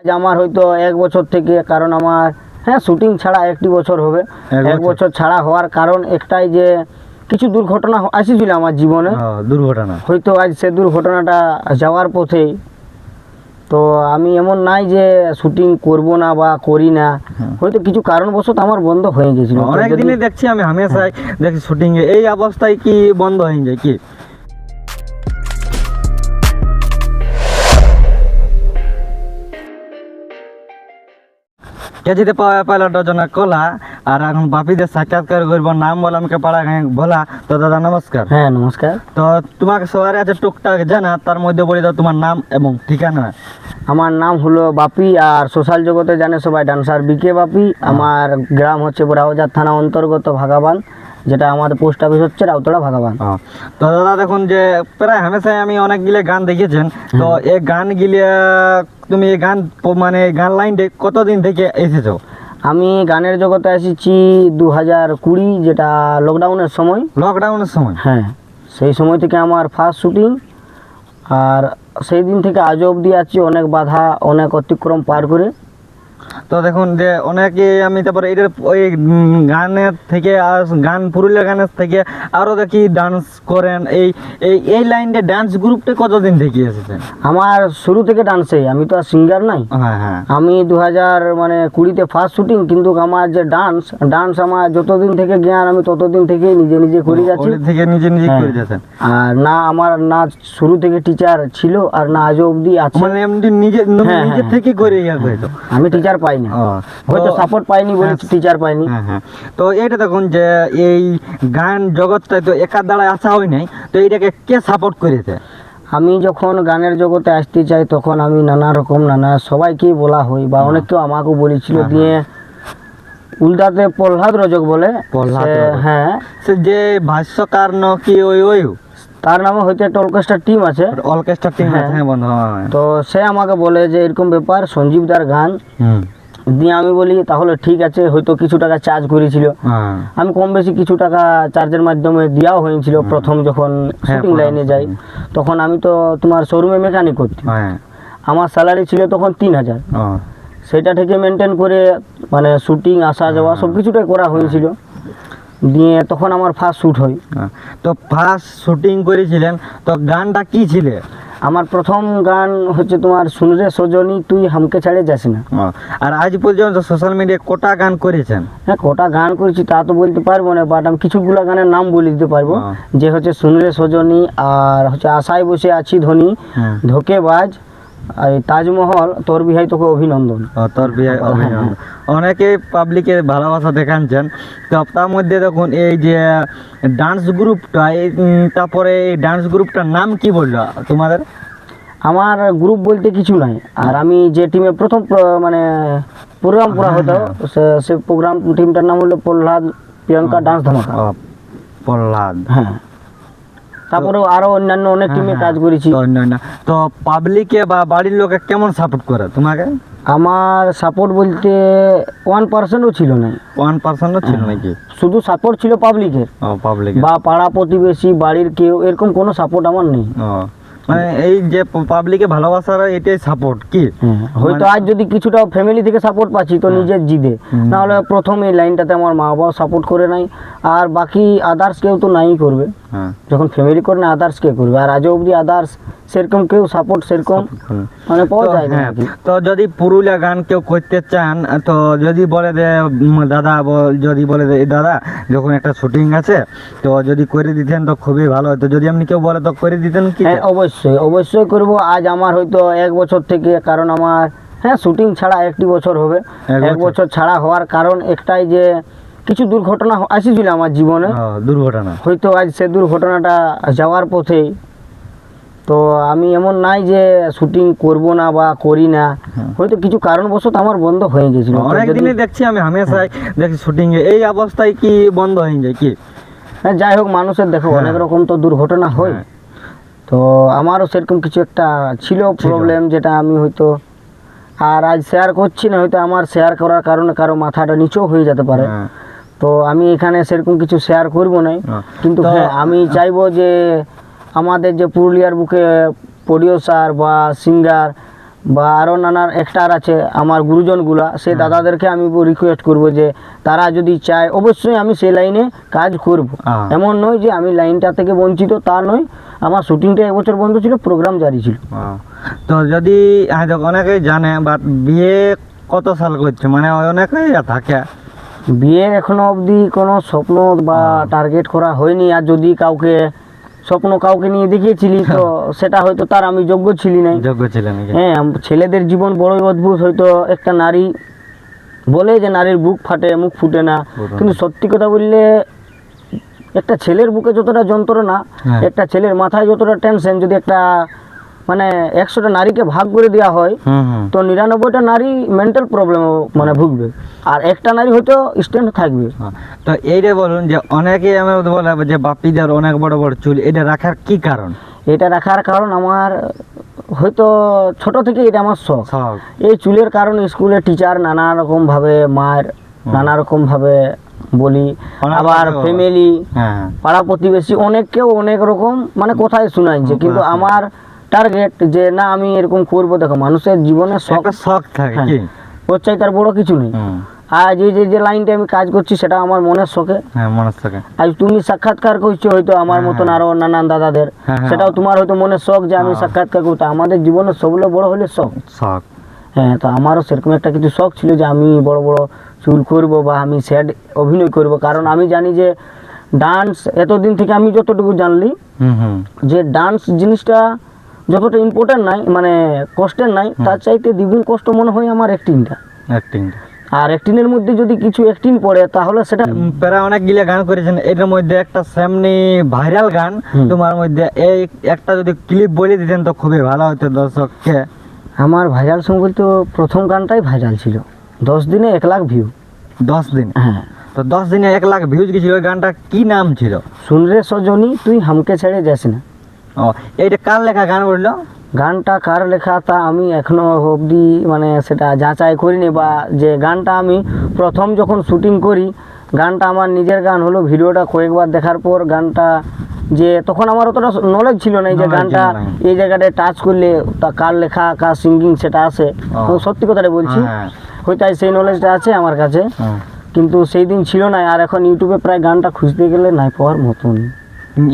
আজ আমার হয়তো এক বছর থেকে কারণ আমার হ্যাঁ শুটিং ছাড়া একটি বছর হবে। এক বছর। ছাড়া হওয়ার কারণ একটাই যে কিছু দুর্ঘটনা আসেছিল আমার জীবনে। দুর্ঘটনা। হয়তো আজ সে দুর্ঘটনাটা যাওয়ার পথেই। তো আমি এমন নাই যে শুটিং করব না বা করি না। হয়তো কিছু কারণবশত আমার বন্ধ হয়ে গেছিল। অনেক দিনই দেখছি আমি হামেশাই দেখি শুটিং এই অবস্থায় কি বন্ধ হয়ে যায় কি? কেজিতে পাওয়া পাইলো ডজনা কলা আর এখন বাপিদের সাক্ষাৎকার করব নাম বলে আমাকে পাড়া বলা। তো দাদা নমস্কার। হ্যাঁ নমস্কার। তো তোমাকে সবারই আছে টুকটাক জানা তার মধ্যে বলি দাও তোমার নাম এবং ঠিকানা। আমার নাম হলো বাপি আর সোশ্যাল জগতে জানে সবাই ডান্সার বিকে বাপি। আমার গ্রাম হচ্ছে রাউজার থানা অন্তর্গত ভাগাবান। যেটা আমাদের পোস্ট অফিস হচ্ছে রাউতড়া ভাগাবান। তো দাদা দেখুন যে প্রায় হামেশাই আমি অনেকগুলো গান দেখেছেন। তো এই গান গিলে তুমি এই গান মানে গান লাইনটা কতদিন থেকে এসেছ? আমি গানের জগতে এসেছি দু হাজার কুড়ি যেটা লকডাউনের সময়। লকডাউনের সময়? হ্যাঁ সেই সময় থেকে আমার ফার্স্ট শুটিং আর সেই দিন থেকে আজও অবধি আছি অনেক বাধা অনেক অতিক্রম পার করে। তো দেখুন যে অনেকে আমি তারপরে এটার ওই গানের থেকে আর গান পুরুলিয়া গানের থেকে আরও দেখি ডান্স করেন। এই এই এই লাইনটা ডান্স গ্রুপটা কতদিন থেকে এসেছেন আমার শুরু থেকে ডান্সে আমি তো আর সিঙ্গার নাই। হ্যাঁ হ্যাঁ। আমি দু হাজার মানে কুড়িতে ফার্স্ট শুটিং কিন্তু আমার যে ডান্স ডান্স আমার যতদিন থেকে জ্ঞান আমি ততদিন থেকেই নিজে নিজে করে যাচ্ছি। থেকে নিজে নিজে হ্যাঁ। করে যাচ্ছেন। আর না আমার না শুরু থেকে টিচার ছিল আর না আজও অবধি আছে। মানে এমনি নিজে হ্যাঁ, নিজে থেকে করে তো আমি টিচার পাইনি ও, হয়তো তো- সাপোর্ট পাইনি বলে হ্যাঁ। টিচার পাইনি হ্যাঁ হ্যাঁ। তো এইটা দেখুন যে এই গান জগৎটা তো একা দাঁড়ায় আসা হয় নাই তো এইটাকে কে সাপোর্ট করেছে? আমি যখন গানের জগতে আসতে চাই তখন আমি নানা রকম নানা সবাইকেই বলা হই বা অনেকেও আমাকেও বলেছিল হ্যাঁ, দিয়ে উল্টাতে প্রহ্লাদ রজক বলে প্রহ্লাদ হ্যাঁ। সে যে ভাষ্যকার ন কি ওই ওই? তার নামে হয়তো একটা অর্কেস্ট্রা টিম আছে। অর্কেস্ট্রা টিম হ্যাঁ। আছে হ্যাঁ বন্ধু হ্যাঁ। তো সে আমাকে বলে যে এরকম ব্যাপার সঞ্জীব দার গান। দিয়ে আমি বলি তাহলে ঠিক আছে হয়তো কিছু টাকা চার্জ করেছিল। হ্যাঁ। আমি কম বেশি কিছু টাকা চার্জের মাধ্যমে দেওয়াও হয়েছিল প্রথম যখন হ্যাঁ, শুটিং লাইনে যাই। তখন আমি তো তোমার শোরুমে মেকানিক করতাম। হ্যাঁ। আমার স্যালারি ছিল তখন তিন হাজার। সেটা থেকে মেনটেন করে মানে শুটিং আসা যাওয়া হ্যাঁ। সব কিছুটাই করা হয়েছিল। দিয়ে তখন আমার ফার্স্ট শ্যুট হয় হ্যাঁ। তো ফার্স্ট শুটিং করেছিলেন তো গানটা কি ছিল আমার প্রথম গান হচ্ছে তোমার শুনরে সজনী তুই হামকে ছাড়ে যাস না আর আজ পর্যন্ত সোশ্যাল মিডিয়ায় কটা গান করেছেন হ্যাঁ কটা গান করেছি তা তো বলতে পারব না বাট আমি কিছুগুলো গানের নাম বলে দিতে পারব হ্যাঁ। যে হচ্ছে শুনরে সজনী আর হচ্ছে আশায় বসে আছি ধনী হুম। ধোকেবাজ তাজমহল তোর বিহাই তোকে অভিনন্দন। তোর বিয়ে অভিনন্দন। অনেকে পাবলিকে ভালোবাসা দেখাচ্ছেন। তো তার মধ্যে দেখুন এই যে ডান্স গ্রুপটা এই তারপরে এই ডান্স গ্রুপটার নাম কি বলল তোমাদের? আমার গ্রুপ বলতে কিছু নাই। আর আমি যে টিমে প্রথম মানে প্রোগ্রাম করা হতো সে- সে প্রোগ্রাম টিমটার নাম হলো প্রহ্লাদ প্রিয়াঙ্কা ডান্স ধামাকা। প্রহ্লাদ। হ্যাঁ। তারপরেও আরও অন্যান্য অনেক টিমে কাজ করেছি। অন্যান্য। তো পাবলিকে বা বাড়ির লোকে কেমন সাপোর্ট করে তোমাকে? আমার সাপোর্ট বলতে ওয়ান পার্সেন্টও ছিল না। ওয়ান পার্সেন্টও ছিল নাকি? শুধু সাপোর্ট ছিল পাবলিকের পাবলিক বা পাড়া প্রতিবেশী বাড়ির কেউ এরকম কোনো সাপোর্ট আমার নেই। মানে এই যে পাবলিকে ভালোবাসার এটাই সাপোর্ট কি? হয়তো আজ যদি কিছুটা ফ্যামিলি থেকে সাপোর্ট পাচ্ছি তো নিজের জিদে। নাহলে প্রথম এই লাইনটাতে আমার মা বাবা সাপোর্ট করে নাই আর বাকি আদার্স কেউ তো নাই করবে। হ্যাঁ। যখন ফ্যামিলি করে না আদার্স কে করবে। আর আজও অবধি আদার্স সেরকম কেউ সাপোর্ট সেরকম মানে পাওয়া যায় না হ্যাঁ, তো যদি পুরুলিয়া গান কেউ করতে চান তো যদি বলে দে দাদা যদি বলে দে দাদা যখন একটা শুটিং আছে তো যদি করে দিতেন তো খুবই ভালো হতো। যদি আপনি কেউ বলে তো করে দিতেন কি? হ্যাঁ অবশ্যই অবশ্যই করব। আজ আমার হয়তো এক বছর থেকে কারণ আমার হ্যাঁ শুটিং ছাড়া একটি বছর হবে। এক বছর। ছাড়া হওয়ার কারণ একটাই যে কিছু দুর্ঘটনা আসেছিল আমার জীবনে। দুর্ঘটনা। হয়তো আজ সে দুর্ঘটনাটা যাওয়ার পথেই তো আমি এমন নাই যে শুটিং করব না বা করি না। হয়তো কিছু কারণবশত আমার বন্ধ হয়ে গেছিল। তো অনেক যদি- দিনই দেখছি আমি হামেশাই দেখি শুটিং এ। এই অবস্থায় কি বন্ধ হয়ে যায় কি? হ্যাঁ যাই হোক মানুষের দেখো হ্যাঁ। অনেক রকম তো দুর্ঘটনা হয়। হ্যাঁ। তো আমারও সেরকম কিছু একটা ছিল প্রবলেম যেটা আমি হয়তো আর আজ শেয়ার করছি না হয়তো আমার শেয়ার করার কারণে কারও মাথাটা নিচেও হয়ে যেতে পারে হ্যাঁ। তো আমি এখানে সেরকম কিছু শেয়ার করব না হ্যাঁ। কিন্তু হ্যাঁ আমি চাইব যে আমাদের যে পুরুলিয়ার বুকে প্রডিউসার বা সিঙ্গার বা আরও নানার এক্সট্রার আছে আমার গুরুজনগুলা সেই দাদাদেরকে আমি রিকোয়েস্ট করব যে তারা যদি চায় অবশ্যই আমি সেই লাইনে কাজ করব। হ্যাঁ। এমন নয় যে আমি লাইনটা থেকে বঞ্চিত তা নয়। আমার শুটিংটা এবছর বন্ধ ছিল প্রোগ্রাম জারি ছিল। তো যদি হয়তো অনেকেই জানে বাট বিয়ে কত সাল করছে? মানে অনেকেই থাকে। বিয়ে এখনও অবধি কোনো স্বপ্ন বা টার্গেট করা হয়নি আর যদি কাউকে স্বপ্ন কাউকে নিয়ে দেখিয়েছিলি তো সেটা হয়তো তার আমি যোগ্য ছিলি না যোগ্য ছিলাম হ্যাঁ ছেলেদের জীবন বড়ই অদ্ভুত হয়তো একটা নারী বলে যে নারীর বুক ফাটে মুখ ফুটে না। কিন্তু সত্যি কথা বললে একটা ছেলের বুকে যতটা যন্ত্রণা হ্যাঁ। একটা ছেলের মাথায় যতটা টেনশন যদি একটা মানে একশোটা নারীকে ভাগ করে দেওয়া হয় তো নিরানব্বইটা নারী মেন্টাল প্রবলেম মানে ভুগবে। আর একটা নারী হয়তো স্ট্যান্ড থাকবে। তো এইটা বলুন যে অনেকেই আমার বলে যে বাপিদের অনেক বড় বড় চুল এটা রাখার কি কারণ? এটা রাখার কারণ আমার হয়তো ছোট থেকে এটা আমার শখ। এই চুলের কারণে স্কুলে টিচার নানা রকম ভাবে মার নানা রকম ভাবে বলি। আবার ফ্যামিলি হ্যাঁ পাড়া প্রতিবেশী অনেককেও অনেক রকম মানে কোথায় শোনাইছে কিন্তু আমার টার্গেট যে না আমি এরকম করব। দেখো মানুষের জীবনে শখ শখ থাকে ওর চাই তার বড় কিছু নেই। হুম, আর যে যে লাইনটা আমি কাজ করছি সেটা আমার মনের শখে। হ্যাঁ আজ তুমি সাক্ষাৎকার করছ হয়তো আমার হ্যাঁ, মতন হ্যাঁ। আরও নানান দাদাদের। সেটাও তোমার হয়তো মনের শখ যে আমি। সাক্ষাৎকার করতে আমাদের জীবনের সবগুলো বড় হলে শখ। শখ। হ্যাঁ তো আমারও সেরকম একটা কিছু শখ ছিল যে আমি বড় বড় চুল করব বা আমি স্যাড অভিনয় করব। কারণ আমি জানি যে ডান্স এতদিন থেকে আমি যতটুকু জানলি হুম হুম। যে ডান্স জিনিসটা যতটা ইম্পর্টেন্ট নাই মানে কষ্টের নাই তার চাইতে দ্বিগুণ কষ্ট মনে হয় আমার অ্যাক্টিংটা অ্যাক্টিং আর অ্যাক্টিংয়ের মধ্যে যদি কিছু অ্যাক্টিং পড়ে তাহলে সেটা প্যারা অনেক গিলা গান করেছেন। এটার মধ্যে একটা সেমনি ভাইরাল গান তোমার মধ্যে এই একটা যদি ক্লিপ বলে দিতেন তো খুবই ভালো হতো দর্শককে। আমার ভাইরাল সং বলতে প্রথম গানটাই ভাইরাল ছিল। দশ দিনে এক লাখ ভিউ দশ দিন? হ্যাঁ। তো দশ দিনে এক লাখ ভিউজ গেছিল। ওই গানটা কি নাম ছিল? শুন রে সজনী তুই হামকে ছেড়ে যাস না। ও এইটা কার লেখা গান বলল? গানটা কার লেখা তা আমি এখনও অবধি মানে সেটা যাচাই করিনি বা যে গানটা আমি প্রথম যখন শুটিং করি গানটা আমার নিজের গান হলো ভিডিওটা কয়েকবার দেখার পর গানটা যে তখন আমার অতটা নলেজ ছিল না যে গানটা এই জায়গাটায় টাচ করলে তা কার লেখা কার সিঙ্গিং সেটা আসে তো সত্যি কথাটা বলছি হ্যাঁ। হয়তো সেই নলেজটা আছে আমার কাছে। কিন্তু সেই দিন ছিল না আর এখন ইউটিউবে প্রায় গানটা খুঁজতে গেলে নাই পাওয়ার মতন।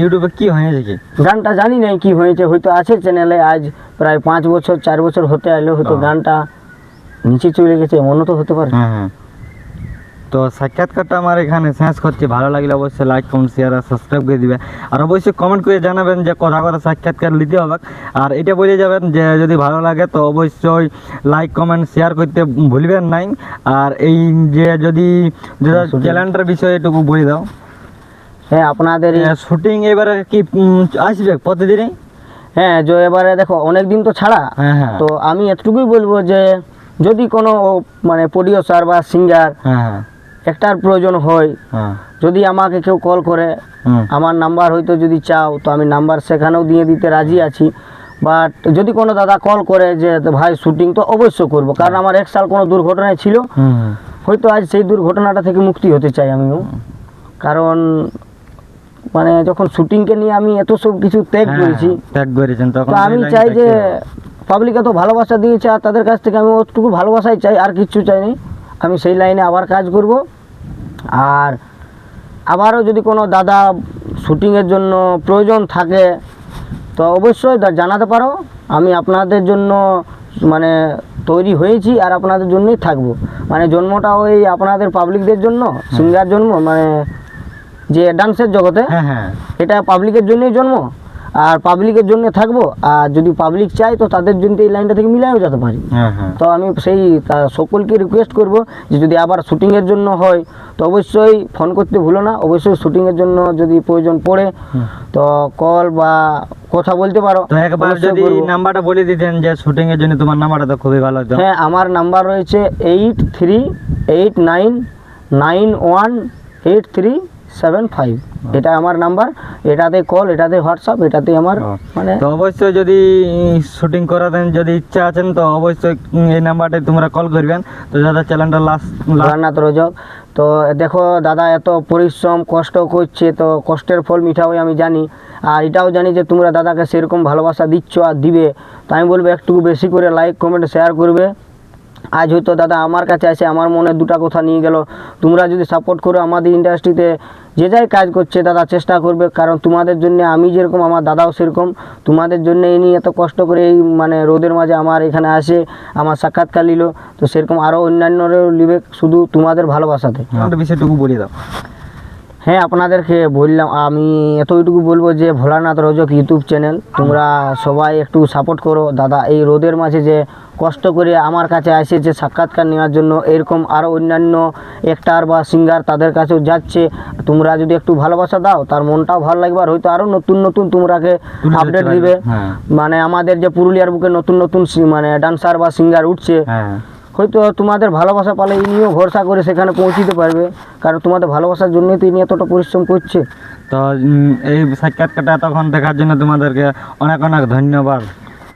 ইউটিউবে কি হয়েছে কি গানটা জানি নাই কি হয়েছে হয়তো আছে চ্যানেলে আজ প্রায় পাঁচ বছর চার বছর হতে আইলো হয়তো গানটা নিচে চলে গেছে এমনও তো হতে পারে। হ্যাঁ হ্যাঁ। তো সাক্ষাৎকারটা আমার এখানে শেষ করছি। ভালো লাগলে অবশ্যই লাইক কমেন্ট শেয়ার আর সাবস্ক্রাইব করে দিবে। আর অবশ্যই কমেন্ট করে জানাবেন যে কথা কথা সাক্ষাৎকার নিতে হবে। আর এটা বলে যাবেন যে যদি ভালো লাগে তো অবশ্যই লাইক কমেন্ট শেয়ার করতে ভুলবেন নাই। আর এই যে যদি। চ্যানেলটার বিষয়ে এটুকু বলে দাও। হ্যাঁ আপনাদের শুটিং এবারে কি আসবে প্রতিদিনই? হ্যাঁ যে এবারে দেখো অনেক দিন তো ছাড়া। হ্যাঁ হ্যাঁ। তো আমি এতটুকুই বলব যে যদি কোনো মানে প্রডিউসার বা সিঙ্গার হ্যাঁ হ্যাঁ। একটার প্রয়োজন হয় হ্যাঁ। যদি আমাকে কেউ কল করে আমার নাম্বার হয়তো যদি চাও তো আমি নাম্বার সেখানেও দিয়ে দিতে রাজি আছি। বাট যদি কোনো দাদা কল করে যে ভাই শুটিং তো অবশ্যই করব। কারণ আমার এক সাল কোনো দুর্ঘটনায় ছিল। হয়তো আজ সেই দুর্ঘটনাটা থেকে মুক্তি হতে চাই আমিও। কারণ মানে যখন শুটিংকে নিয়ে আমি এত সব কিছু ত্যাগ হ্যাঁ, করেছি ত্যাগ করেছেন তখন আমি চাই যে পাবলিক এত ভালোবাসা দিয়েছে আর তাদের কাছ থেকে আমি অতটুকু ভালোবাসাই চাই আর কিচ্ছু চাইনি। আমি সেই লাইনে আবার কাজ করব। আর আবারও যদি কোনো দাদা শুটিংয়ের জন্য প্রয়োজন থাকে তো অবশ্যই জানাতে পারো। আমি আপনাদের জন্য মানে তৈরি হয়েছি আর আপনাদের জন্যই থাকব। মানে জন্মটা ওই আপনাদের পাবলিকদের জন্য সিঙ্গার জন্ম মানে যে ডান্সের জগতে হ্যাঁ হ্যাঁ। এটা পাবলিকের জন্যই জন্ম আর পাবলিকের জন্য থাকব আর যদি পাবলিক চায় তো তাদের জন্য এই লাইনটা থেকে মিলাইও যেতে পারি। হ্যাঁ হ্যাঁ। তো আমি সেই সকলকে রিকোয়েস্ট করব যে যদি আবার শুটিংয়ের জন্য হয় তো অবশ্যই ফোন করতে ভুলো না অবশ্যই শুটিংয়ের জন্য যদি প্রয়োজন পড়ে তো কল বা কথা বলতে পারো একবার যদি নাম্বারটা বলে দিতেন যে শুটিং এর জন্য তোমার নাম্বারটা তো খুবই ভালো হতো। হ্যাঁ আমার নাম্বার রয়েছে eight three eight nine nine one eight three seven five এটা আমার নাম্বার এটাতে কল এটাতে হোয়াটসঅ্যাপ এটাতে আমার মানে তো অবশ্যই যদি শুটিং করাতেন যদি ইচ্ছা আছেন তো অবশ্যই এই নাম্বারটায় তোমরা কল করবেন। তো দাদা চ্যানেলটা লাস্ট ভোলানাথ রজক তো দেখো দাদা এত পরিশ্রম কষ্ট করছে তো কষ্টের ফল মিঠা হয় আমি জানি। আর এটাও জানি যে তোমরা দাদাকে সেরকম ভালোবাসা দিচ্ছ আর দিবে। তো আমি বলব একটু বেশি করে লাইক কমেন্ট শেয়ার করবে। আজ হয়তো দাদা আমার কাছে আসে আমার মনে দুটা কথা নিয়ে গেল। তোমরা যদি সাপোর্ট করো আমাদের ইন্ডাস্ট্রিতে যে যাই কাজ করছে দাদা, চেষ্টা করবে, কারণ তোমাদের জন্য আমি যেরকম, আমার দাদাও সেরকম, তোমাদের জন্য এই নিয়ে এত কষ্ট করে এই মানে রোদের মাঝে আমার এখানে আসে, আমার সাক্ষাৎকার নিল, তো সেরকম আরও অন্যান্যরাও নিবে শুধু তোমাদের ভালোবাসাতে। বিষয়টুকু বলে দাও। হ্যাঁ আপনাদেরকে বললাম আমি এতটুকু বলব যে ভোলানাথ রজক ইউটিউব চ্যানেল তোমরা সবাই একটু সাপোর্ট করো। দাদা এই রোদের মাঝে যে কষ্ট করে আমার কাছে আসে যে সাক্ষাৎকার নেওয়ার জন্য এরকম আরও অন্যান্য অ্যাক্টার বা সিঙ্গার তাদের কাছেও যাচ্ছে। তোমরা যদি একটু ভালোবাসা দাও তার মনটাও ভালো লাগবে আর হয়তো আরও নতুন নতুন তোমরাকে আপডেট দিবে। হ্যাঁ। মানে আমাদের যে পুরুলিয়ার বুকে নতুন নতুন মানে ডান্সার বা সিঙ্গার উঠছে হ্যাঁ। হয়তো তোমাদের ভালোবাসা পালে ইনিও ভরসা করে সেখানে পৌঁছিতে পারবে। কারণ তোমাদের ভালোবাসার জন্যই তো ইনি এতটা পরিশ্রম করছে। তো এই সাক্ষাৎকারটা তখন দেখার জন্য তোমাদেরকে অনেক অনেক ধন্যবাদ।